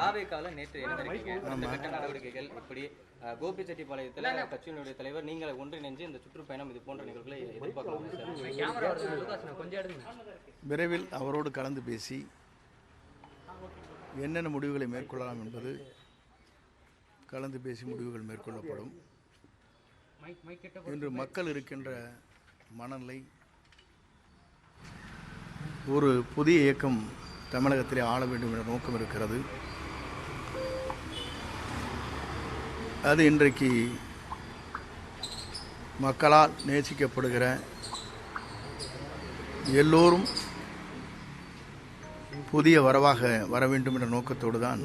தாவேக்கால நேற்று இணைந்திருக்கீங்க இந்த கட்ட நடவடிக்கைகள் இப்படி அஹ், கோபிச்செட்டிப்பாளையத்தில் கட்சியினுடைய தலைவர் நீங்கள் ஒன்றிணைஞ்சு இந்த சுற்றுப்பயணம் இது போன்ற நிகழ்வுகளை எதிர்பார்க்கலாம் விரைவில் அவரோடு கலந்து பேசி என்னென்ன முடிவுகளை மேற்கொள்ளலாம் என்பது கலந்து பேசி முடிவுகள் மேற்கொள்ளப்படும். இன்று மக்கள் இருக்கின்ற மனநிலை ஒரு புதிய இயக்கம் தமிழகத்திலே ஆள வேண்டும் என்ற நோக்கம் இருக்கிறது. அது இன்றைக்கு மக்களால் நேசிக்கப்படுகிற எல்லோரும் புதிய வரவாக வர வேண்டும் என்ற நோக்கத்தோடு தான்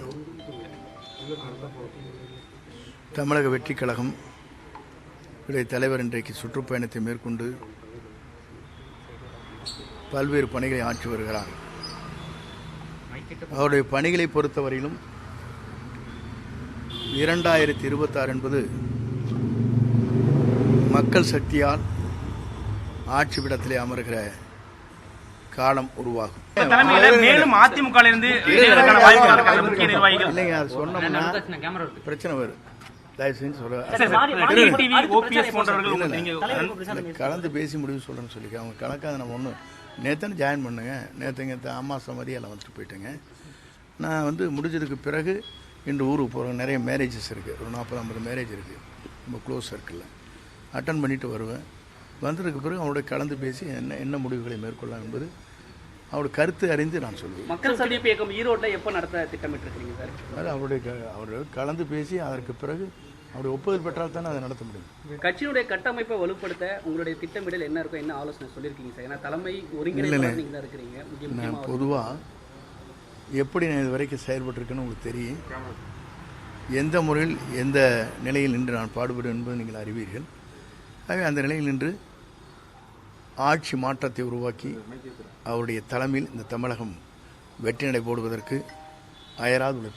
தமிழக வெற்றிக் கழகம் இடைய தலைவர் இன்றைக்கு சுற்றுப்பயணத்தை மேற்கொண்டு பல்வேறு பணிகளை ஆற்றி வருகிறார். அவருடைய பணிகளை பொறுத்தவரையிலும் இரண்டாயிரத்தி இருபத்தாறு என்பது மக்கள் சக்தியால் ஆட்சி விடத்திலே அமர்கிற காலம் உருவாகும். இல்லைங்க அது சொன்னோம்னா பிரச்சனை வரும் தயவு செஞ்சு சொல்ல கலந்து பேசி முடிவு சொல்கிறேன்னு சொல்லிக்க அவங்க கணக்காக நம்ம ஒன்று நேத்தனை ஜாயின் பண்ணுங்க. நேற்றுங்க அம்மா சமதியெல்லாம் வந்துட்டு போயிட்டேங்க. நான் வந்து முடிஞ்சதுக்கு பிறகு இன்று ஊருக்கு போகிறேன் நிறைய மேரேஜஸ் இருக்குது ஒரு நாற்பது ஐம்பது மேரேஜ் இருக்குது ரொம்ப க்ளோஸ் சர்க்கிளில் அட்டன் பண்ணிட்டு வருவேன். வந்ததுக்கு பிறகு அவருடைய கலந்து பேசி என்ன என்ன முடிவுகளை மேற்கொள்ளலாம் என்பது அவருடைய கருத்து அறிந்து நான் சொல்லுவேன். மக்கள் சந்திப்பு இயக்கம் ஈரோட்டில் எப்போ நடத்த திட்டமிட்டிருக்கீங்க சார்? அது அவருடைய அவர் கலந்து பேசி அதற்கு பிறகு அவருடைய ஒப்புதல் பெற்றால் தானே அதை நடத்த முடியும். கட்சியினுடைய கட்டமைப்பை வலுப்படுத்த உங்களுடைய திட்டமிடல் என்ன இருக்கும் என்ன ஆலோசனை சொல்லியிருக்கீங்க சார்? ஏன்னா தலைமை ஒருங்கிணைப்பாளர் நீங்க தான் இருக்கிறீங்க. பொதுவாக எப்படி நான் இது வரைக்கும் செயல்பட்டிருக்கேன்னு உங்களுக்கு தெரியும். எந்த முறையில் எந்த நிலையில் நின்று நான் பாடுபடுவேன் என்பது நீங்கள் அறிவீர்கள். ஆகவே அந்த நிலையில் நின்று ஆட்சி மாற்றத்தை உருவாக்கி அவருடைய தலைமையில் இந்த தமிழகம் வெற்றி நடை போடுவதற்கு அயராது உழைப்பேன்